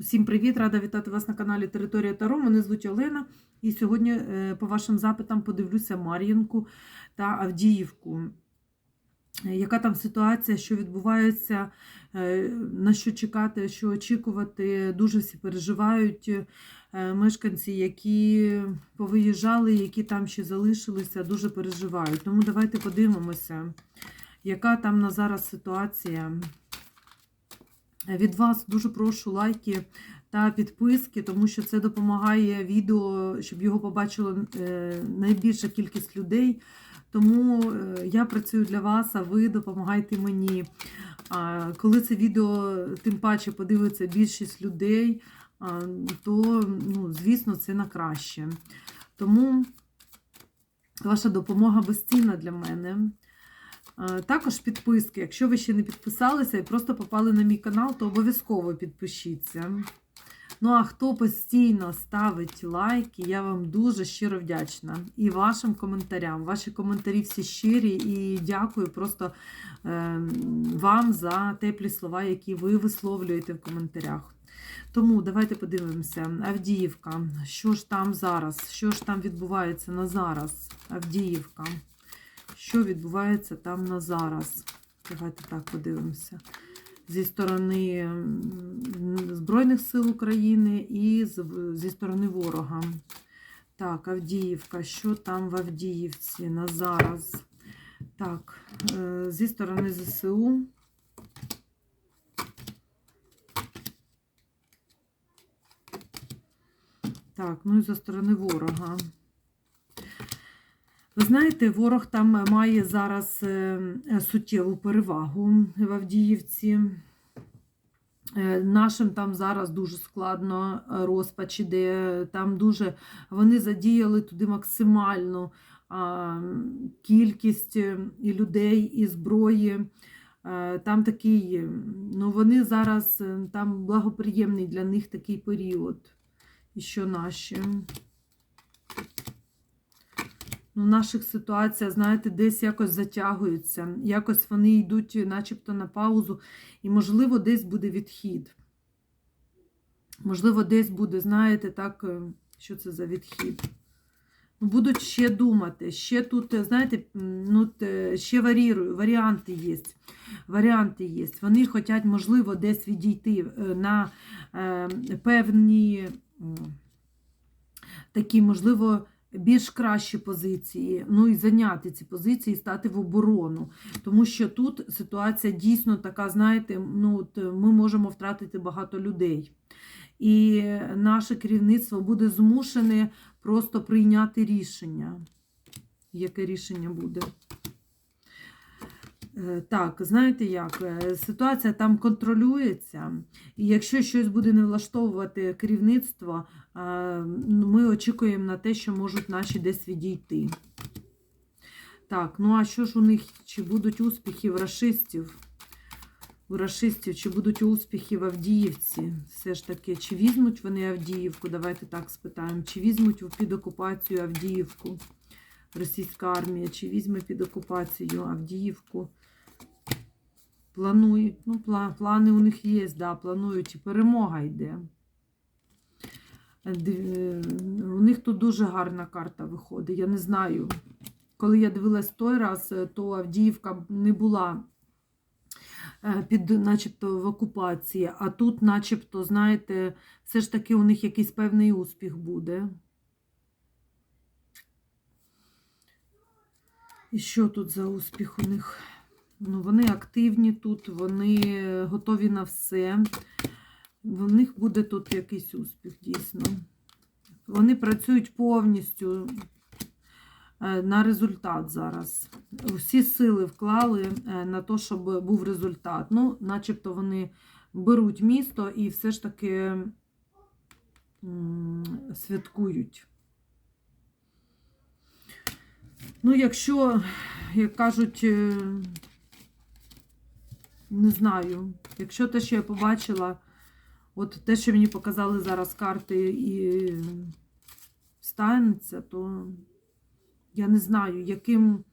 Усім привіт! Рада вітати вас на каналі Територія Таро. Мене звуть Олена. І сьогодні, е, по вашим запитам, подивлюся Мар'їнку та Авдіївку. Е, Яка там ситуація, що відбувається, е, на що чекати, що очікувати. Дуже всі переживають мешканці, які повиїжджали, які там ще залишилися, дуже переживають. Тому давайте подивимося, яка там на зараз ситуація. Від вас дуже прошу лайки та підписки, тому що це допомагає відео, щоб його побачило е, найбільша кількість людей. Тому е, я працюю для вас, а ви допомагайте мені. Коли це відео, тим паче подивиться більшість людей, то, ну, звісно, це на краще. Тому ваша допомога безцінна для мене. Також підписки. Якщо ви ще не підписалися і просто попали на мій канал, то обов'язково підпишіться. Ну, а хто постійно ставить лайки, я вам дуже щиро вдячна. І вашим коментарям. Ваші коментарі всі щирі, і дякую просто е, вам за теплі слова, які ви висловлюєте в коментарях. Тому давайте подивимося. Авдіївка. Що ж там зараз? Що ж там відбувається на зараз? Авдіївка. Що відбувається там на зараз? Давайте так подивимося. Зі сторони Збройних сил України і зі сторони ворога. Так, Авдіївка. Що там в Авдіївці на зараз? Так, е, зі сторони ЗСУ. Так, ну і зі сторони ворога. Ви знаєте, ворог там має зараз е, суттєву перевагу в Авдіївці. Е, Нашим там зараз дуже складно е, розпач іде. Там дуже вони задіяли туди максимальну кількість і людей, і зброї. Там такий, ну вони зараз там благоприємний для них такий період. І що наші? Ну, наших ситуація, знаєте, десь якось затягуються, якось вони йдуть начебто на паузу, і, можливо, десь буде відхід. Можливо, десь буде, знаєте, так, е, що це за відхід. Ну, Будуть ще думати, ще тут, е, знаєте, ну, ще варірую, варіанти є. Варіанти є. Вони хочуть, можливо, десь відійти е, на е, певні такі, можливо, більш кращі позиції, ну і зайняти ці позиції, стати в оборону. Тому що тут ситуація дійсно така, знаєте, ну от ми можемо втратити багато людей. І наше керівництво буде змушене просто прийняти рішення. Яке рішення буде? Е, Так, знаєте як? е, Ситуація там контролюється, і якщо щось буде не влаштовувати керівництво, е, ми очікуємо на те, що можуть наші десь відійти. Так, ну а що ж у них? Чи будуть успіхи в рашистів? У рашистів, чи будуть успіхи в Авдіївці? Все ж таки, чи візьмуть вони Авдіївку? Давайте так спитаємо. Чи візьмуть під окупацію Авдіївку? Російська армія, чи візьме під окупацію Авдіївку? Планують. Ну, пла- плани у них є, да, планують, і перемога йде. У них тут дуже гарна карта виходить. Я не знаю. Коли я дивилась той раз, е, то Авдіївка не була е, під, начебто, в окупації, а тут, начебто, знаєте, все ж таки у них якийсь певний успіх буде. І що тут за успіх у них? Ну, вони активні тут, вони готові на все. В них буде тут якийсь успіх, дійсно. Вони працюють повністю е, на результат зараз. Всі сили вклали е, на те, щоб був результат. Ну, начебто вони беруть місто і все ж таки святкують. Ну, якщо, як кажуть, е, не знаю, якщо те, що я побачила, от те, що мені показали зараз карти, і станеться, то я не знаю, яким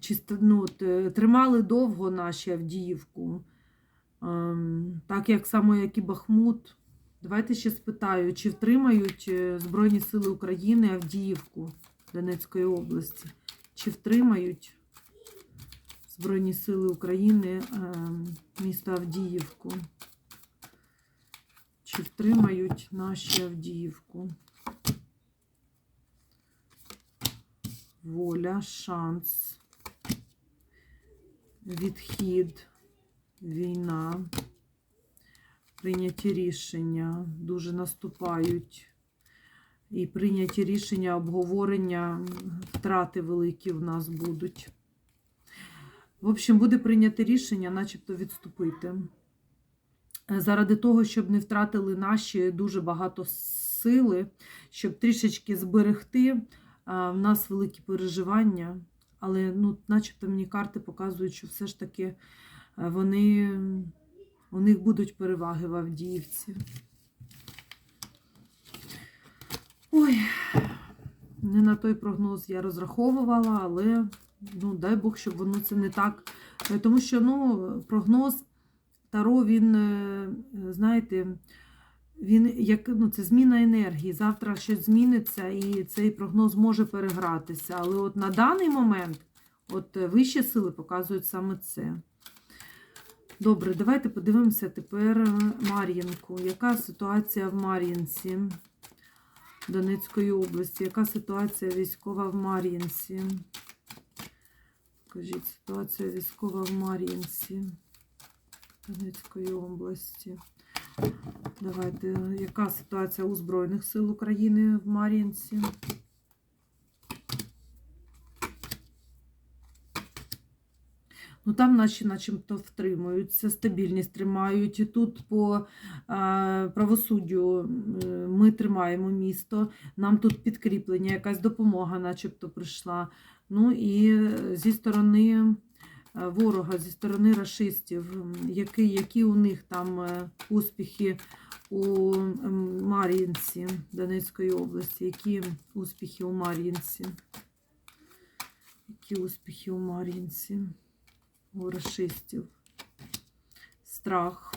чи ну, е, тримали довго наші Авдіївку. Ем, Так як само, як і Бахмут. Давайте ще спитаю, чи втримають е, Збройні Сили України Авдіївку Донецької області? Чи втримають Збройні Сили України ем, місто Авдіївку? Чи втримають наші Авдіївку? Воля, шанс, відхід, війна, прийняті рішення, дуже наступають. І прийняті рішення, обговорення, втрати великі в нас будуть. В общем, буде прийнято рішення, начебто відступити. Е, Заради того, щоб не втратили наші дуже багато сили, щоб трішечки зберегти. В нас великі переживання, але ну, начебто мені карти показують, що все ж таки е, вони, у них будуть переваги в Авдіївці. Ой, не на той прогноз я розраховувала, але ну, дай Бог, щоб воно це не так. Е, Тому що ну, прогноз Таро, він, е, знаєте, він як ну, це зміна енергії. Завтра щось зміниться, і цей прогноз може перегратися. Але от на даний момент от е, вищі сили показують саме це. Добре, давайте подивимося тепер Мар'їнку. Яка ситуація в Мар'їнці Донецької області? Яка ситуація військова в Мар'їнці? Кажіть, ситуація військова в Мар'їнці Донецької області. Давайте, яка ситуація у Збройних сил України в Мар'їнці? Ну там наші начебто втримуються, стабільність тримають. І тут по е, правосуддю е, ми тримаємо місто. Нам тут підкріплення, якась допомога, начебто, прийшла. Ну і е, зі сторони е, ворога, зі сторони расистів, які, які у них там е, успіхи у Мар'їнці Донецької області, які успіхи у Мар'їнці? Які успіхи у Мар'їнці? у расистів. Страх.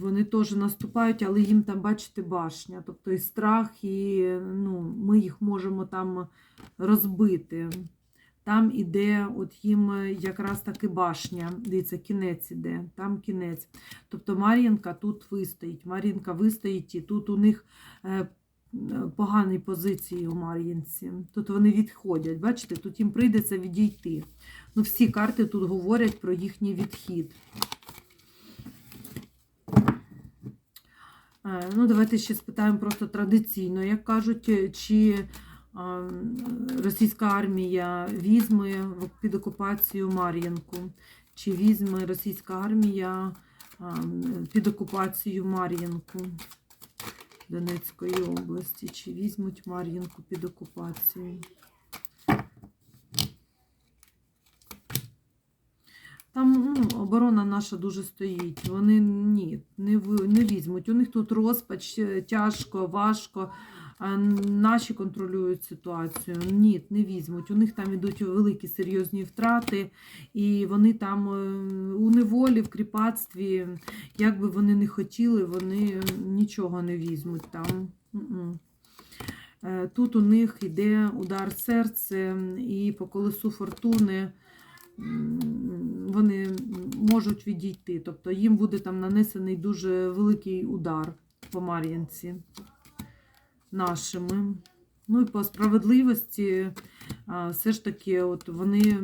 Вони теж наступають, але їм там, бачите, башня. Тобто і страх, і ну, ми їх можемо там розбити. Там іде, от їм якраз таки башня. Дивіться, кінець іде, там кінець. Тобто Мар'їнка тут вистоїть. Мар'їнка вистоїть, і тут у них е, погані позиції у Мар'їнці. Тут вони відходять. Бачите, тут їм прийдеться відійти. Ну, всі карти тут говорять про їхній відхід. Ну, давайте ще спитаємо просто традиційно, як кажуть, е, чи російська армія візьме під окупацію Мар'їнку, чи візьме російська армія під окупацію Мар'їнку Донецької області, чи візьмуть Мар'їнку під окупацію. Там ну, оборона наша дуже стоїть. Вони ні, не, не візьмуть. У них тут розпач, е, тяжко, важко. Наші контролюють ситуацію. Ні, не візьмуть. У них там ідуть великі серйозні втрати, і вони там е, у неволі, в кріпацтві, як би вони не хотіли, вони нічого не візьмуть там. Е, Тут у них йде удар серця і по колесу фортуни вони можуть відійти. Тобто їм буде там нанесений дуже великий удар по Мар'янці нашими. Ну і по справедливості все ж таки от вони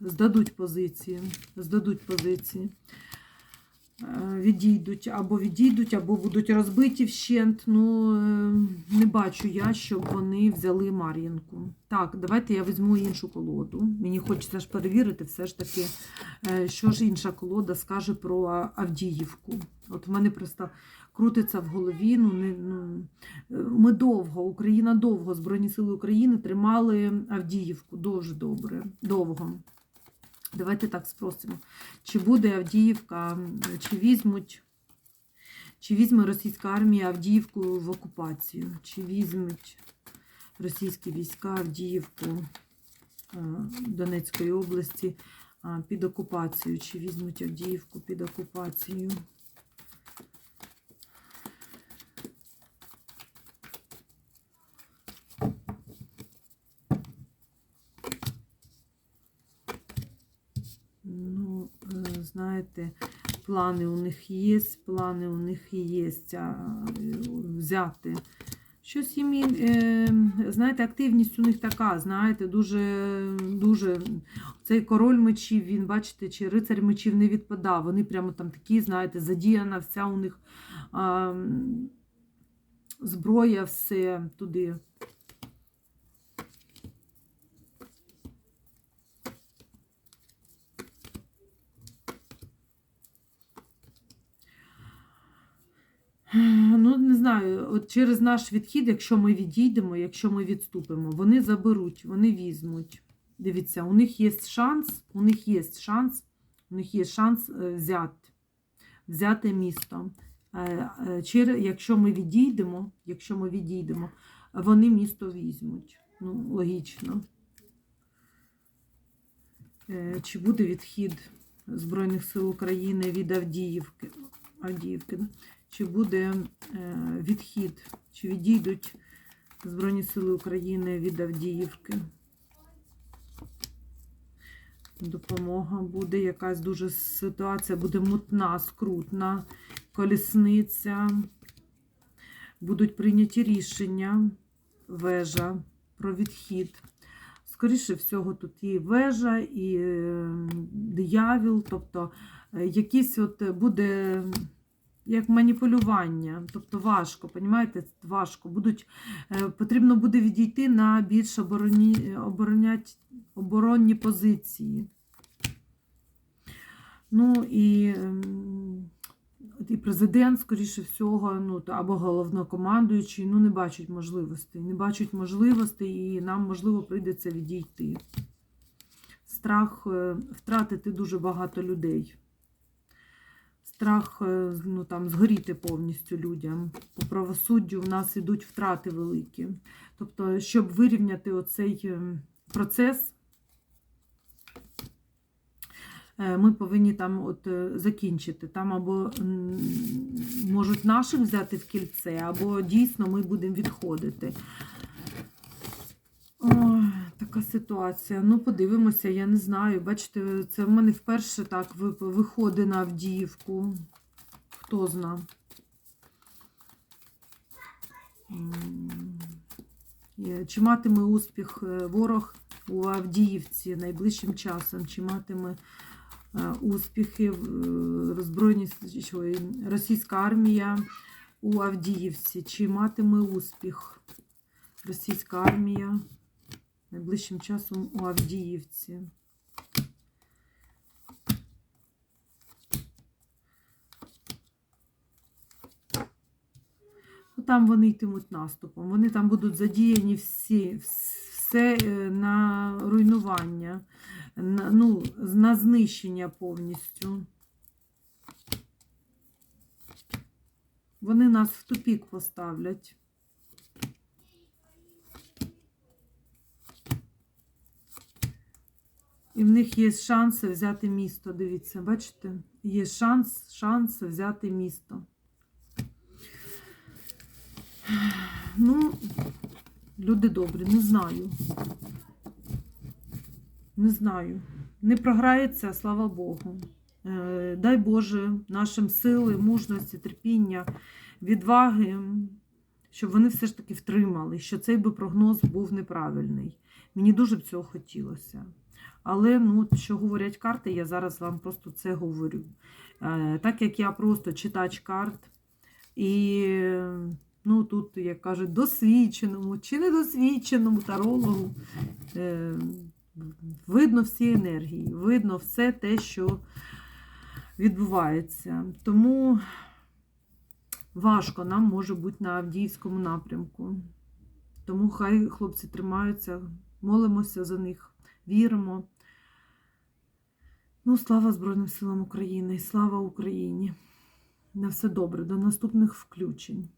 здадуть позиції. Здадуть позиції. Е, Відійдуть або відійдуть, або будуть розбиті вщент. Ну, е, не бачу я, щоб вони взяли Мар'їнку. Так, давайте я візьму іншу колоду. Мені хочеться ж перевірити, все ж таки, е, що ж інша колода скаже про Авдіївку. От в мене просто крутиться в голові. Ну, не, ну, ми довго, Україна довго, Збройні Сили України тримали Авдіївку дуже добре, довго. Давайте так спросимо. Чи буде Авдіївка, чи візьмуть, чи візьме російська армія Авдіївку в окупацію, чи візьмуть російські війська Авдіївку е, Донецької області під окупацію, чи візьмуть Авдіївку під окупацію. Ну, е, знаєте, плани у них є, плани у них є взяти. Щось їм, е, знаєте, активність у них така, знаєте, дуже, дуже. Цей король мечів, він, бачите, чи рицарь мечів не відпадав. Вони прямо там такі, знаєте, задіяна вся у них а, зброя, все туди. Ну, не знаю, от через наш відхід, якщо ми відійдемо, якщо ми відступимо, вони заберуть, вони візьмуть. Дивіться, у них є шанс, у них є шанс, у них є шанс е, взяти, взяти місто. Е, е, якщо ми відійдемо, якщо ми відійдемо, вони місто візьмуть. Ну, логічно. Е, Чи буде відхід Збройних сил України від Авдіївки? Авдіївки, да? Чи буде е, відхід, чи відійдуть Збройні Сили України від Авдіївки. Допомога буде якась дуже ситуація, буде мутна, скрутна, колісниця. Будуть прийняті рішення, вежа про відхід. Скоріше всього, тут і вежа, і е, диявіл, тобто е, якийсь от буде як маніпулювання, тобто важко, понімаєте, важко. Будуть, е, Потрібно буде відійти на більш обороні, оборонять, оборонні позиції. Ну і, ем, і президент, скоріше всього, ну, або головнокомандуючий, ну, не бачать можливостей. Не бачать можливостей, і нам, можливо, прийдеться відійти. Страх е, втратити дуже багато людей страх е, ну, там, згоріти повністю людям. По правосуддю в нас ідуть втрати великі. Тобто, щоб вирівняти оцей е, процес, е, ми повинні там от закінчити. Там або можуть наших взяти в кільце, або дійсно ми будемо відходити. Така ситуація. Ну, подивимося, я не знаю. Бачите, це в мене вперше так виходить на Авдіївку. Хто зна. Чи матиме успіх е, ворог у Авдіївці найближчим часом? Чи матиме е, успіхи розбройні російська армія у Авдіївці? Чи матиме успіх російська армія? Найближчим часом у Авдіївці. Ну, Там вони йтимуть наступом. Вони там будуть задіяні всі, все е, на руйнування, на, ну, на знищення повністю. Вони нас в тупік поставлять. І в них є шанси взяти місто. Дивіться, бачите? Є шанс, шанс взяти місто. Ну, люди добрі, не знаю. Не знаю. Не програється, слава Богу. Е, дай Боже, нашим сили, мужності, терпіння, відваги, щоб вони все ж таки втримали, що цей би прогноз був неправильний. Мені дуже б цього хотілося. Але, ну, що говорять карти, я зараз вам просто це говорю. Е, так як я просто читач карт, і ну, тут, як кажуть, досвідченому чи недосвідченому тарологу е, видно всі енергії, видно все те, що відбувається. Тому важко нам може бути на Авдіївському напрямку. Тому хай хлопці тримаються, молимося за них, віримо. Ну, слава Збройним силам України слава Україні! На все добре, до наступних включень.